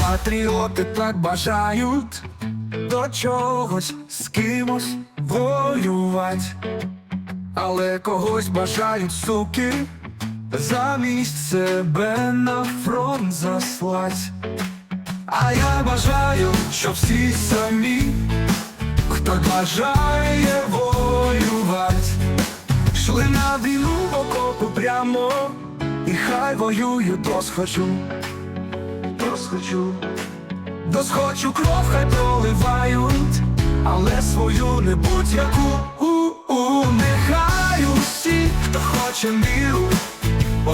Патріоти. Так бажають до чогось з кимось воювати, але когось бажають суки замість себе на фронт заслать. А я бажаю, щоб всі самі, хто бажає воювати, йшли на війну в окопу прямо, і хай воюють досхочу. Досхочу, досхочу кров хай проливають, але свою не будь-яку у-у, нехай усі, хто хоче миру,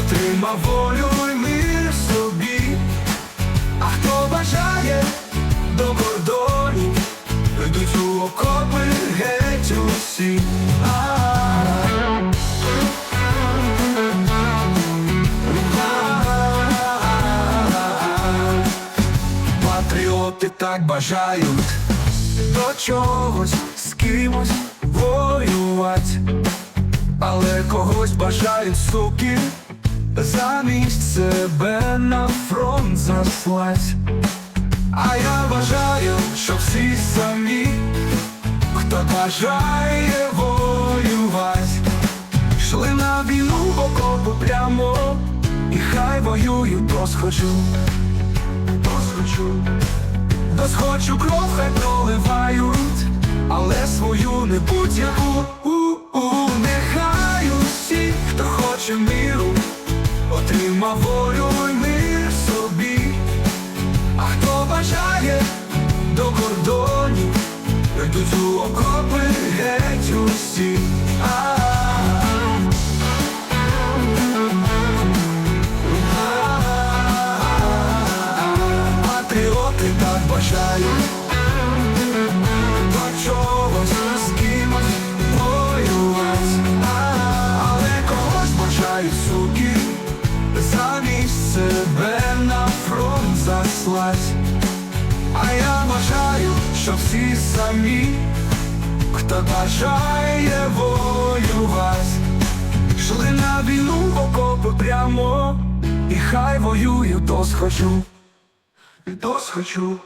отримав волю й мир собі, а хто бажає до кордонів, йдуть у окопи геть усі. Патріоти так бажають до чогось з кимось воювати, але когось бажають суки замість себе на фронт заслать. А я бажаю, щоб всі самі, хто бажає воювати, йшли на війну в окопи прямо, і хай воюють досхочу. Досхочу, досхочу кров хай проливають, але свою не будь-яку отримав волю й мир собі, а хто бажає до кордонів, йдуть у окопи геть усі. Патріоти так бажають фронт заслать. А я бажаю, що всі самі, хто бажає воювати, йшли на війну в окопи прямо, і хай воюють досхочу. Досхочу